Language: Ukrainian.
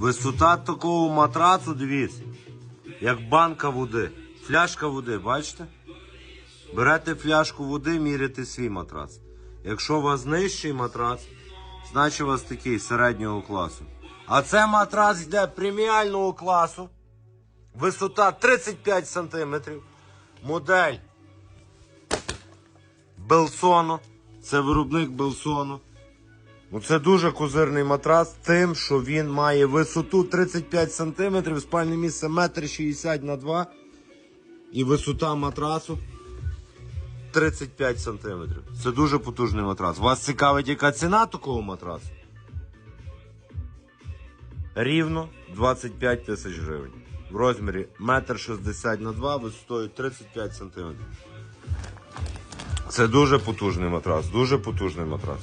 Висота такого матрацу, дивіться, як банка води. Фляжка води, бачите? Берете фляжку води, міряєте свій матрац. Якщо у вас нижчий матрац, значить у вас такий середнього класу. А це матрац йде преміального класу. Висота 35 см. Модель Белсоно. Це виробник Белсоно. Ну, це дуже козирний матрац тим, що він має висоту 35 см, спальне місце 1,60 м на 2 і висота матрацу 35 см. Це дуже потужний матрац. Вас цікавить, яка ціна такого матрацу? Рівно 25 тисяч гривень. В розмірі 1,60 м на 2 висотою 35 см. Це дуже потужний матрац, дуже потужний матрац.